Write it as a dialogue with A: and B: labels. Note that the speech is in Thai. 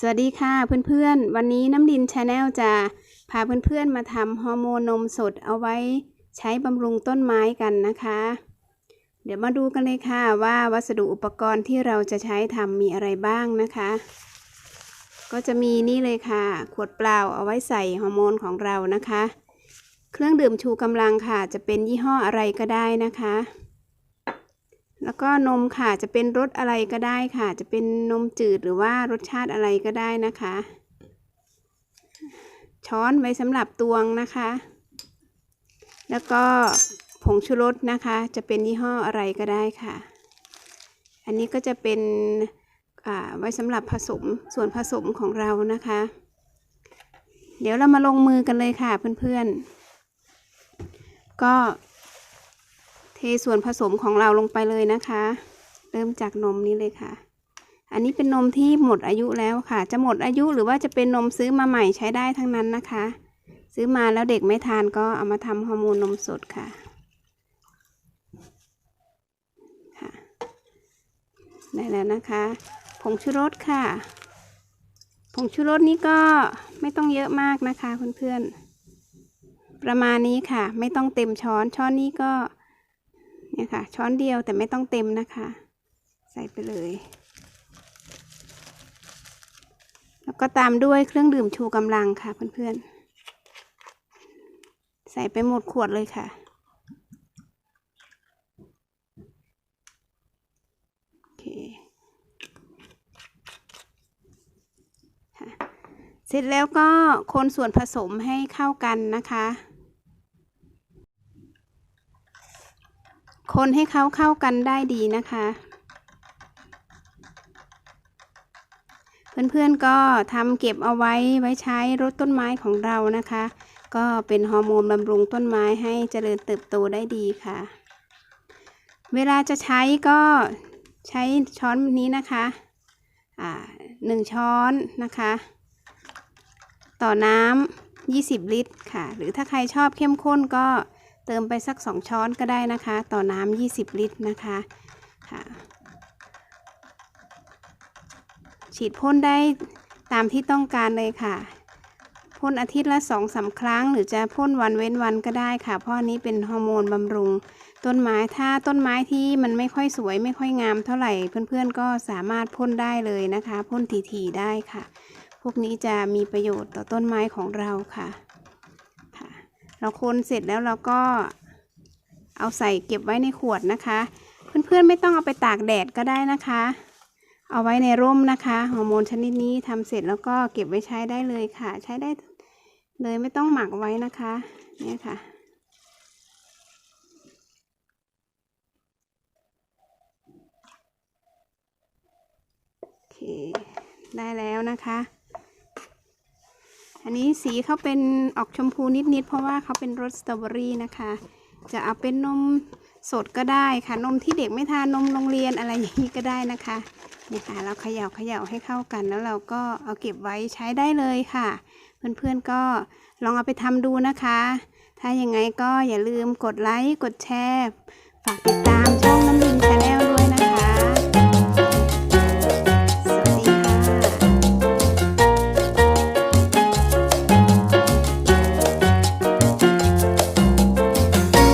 A: สวัสดีค่ะเพื่อนๆ วันนี้น้ำดินชาแนลจะพาเพื่อนๆมาทำฮอร์โมนนมสดเอาไว้ใช้บำรุงต้นไม้กันนะคะ เดี๋ยวมาดูกันเลยค่ะว่าวัสดุอุปกรณ์ที่เราจะใช้ทำมีอะไรบ้างนะคะ ก็จะมีนี่เลยค่ะ ขวดเปล่าเอาไว้ใส่ฮอร์โมนของเรานะคะ เครื่องดื่มชูกำลังค่ะ จะเป็นยี่ห้ออะไรก็ได้นะคะ แล้วก็นมค่ะจะเป็นรสอะไรก็ได้ค่ะ จะเป็นนมจืดหรือว่ารสชาติอะไรก็ได้นะคะ ช้อนไว้สำหรับตวงนะคะ แล้วก็ผงชูรสนะคะ จะเป็นยี่ห้ออะไรก็ได้ค่ะ อันนี้ก็จะเป็นอ่าไว้สำหรับผสมส่วนผสมของเรานะคะ เดี๋ยวเรามาลงมือกันเลยค่ะเพื่อนๆ ก็ ส่วนผสมของเราลงไปเลยนะคะ เริ่มจากนมนี้เลยค่ะ อันนี้เป็นนมที่หมดอายุแล้วค่ะ จะหมดอายุหรือว่าจะเป็นนมซื้อมาใหม่ใช้ได้ทั้งนั้นนะคะ ซื้อมาแล้วเด็กไม่ทานก็เอามาทำฮอร์โมนนมสดค่ะค่ะ ได้แล้วนะคะผงชูรสค่ะผงชูรสนี้ก็ไม่ต้องเยอะมากนะคะเพื่อนๆประมาณนี้ค่ะ ไม่ต้องเต็มช้อนช้อนนี้ก็ เนี่ยค่ะ ช้อนเดียวแต่ไม่ต้องเต็มนะคะ ใส่ไปเลย แล้วก็ตามด้วยเครื่องดื่มชูกำลังค่ะเพื่อนๆ ใส่ไปหมดขวดเลยค่ะโอเคค่ะเสร็จแล้วก็คนส่วนผสมให้เข้ากันนะคะ คนให้เขาเข้ากันได้ดีนะคะ เพื่อนๆก็ทำเก็บเอาไว้ไว้ใช้รดต้นไม้ของเรานะคะ ก็เป็นฮอร์โมนบำรุงต้นไม้ให้เจริญเติบโตได้ดีค่ะ เวลาจะใช้ก็ใช้ช้อนนี้นะคะหนึ่งช้อนนะคะ ต่อน้ำ20 ลิตรค่ะ หรือถ้าใครชอบเข้มข้นก็ เติมไปสัก 2 ช้อนก็ได้นะคะ ต่อน้ำ20 ลิตรนะคะค่ะฉีดพ่นได้ตามที่ต้องการเลยค่ะพ่นอาทิตย์ละ2องสาครั้ง หรือจะพ่นวันเว้นวันก็ได้ค่ะ เพราะนี้เป็นฮอร์โมนบำรุง ต้นไม้ถ้าต้นไม้ที่มันไม่ค่อยสวยไม่ค่อยงามเท่าไหร่เพื่อนๆก็สามารถพ่นได้เลยนะคะพ่นถี่ๆได้ค่ะ พวกนี้จะมีประโยชน์ต่อต้นไม้ของเราค่ะ เราคนเสร็จแล้วเราก็เอาใส่เก็บไว้ในขวดนะคะ เพื่อนๆไม่ต้องเอาไปตากแดดก็ได้นะคะ เอาไว้ในร่มนะคะฮอร์โมนชนิดนี้ทำเสร็จแล้วก็เก็บไว้ใช้ได้เลยค่ะ ใช้ได้เลยไม่ต้องหมักไว้นะคะเนี่ยค่ะโอเคได้แล้วนะคะ อันนี้สีเขาเป็นออกชมพูนิดๆ เพราะว่าเขาเป็นรสสตรอเบอรี่นะคะ จะเอาเป็นนมสดก็ได้ค่ะ นมที่เด็กไม่ทานนมโรงเรียนอะไรอย่างนี้ก็ได้นะคะนี่ค่ะเราเขย่าเขย่าให้เข้ากัน แล้วเราก็เอาเก็บไว้ใช้ได้เลยค่ะ เพื่อนๆก็ลองเอาไปทำดูนะคะ ถ้าอยังไงก็อย่าลืมกดไลค์ กดแชร์ ฝากติดตามช่องน้ำดินชาแนล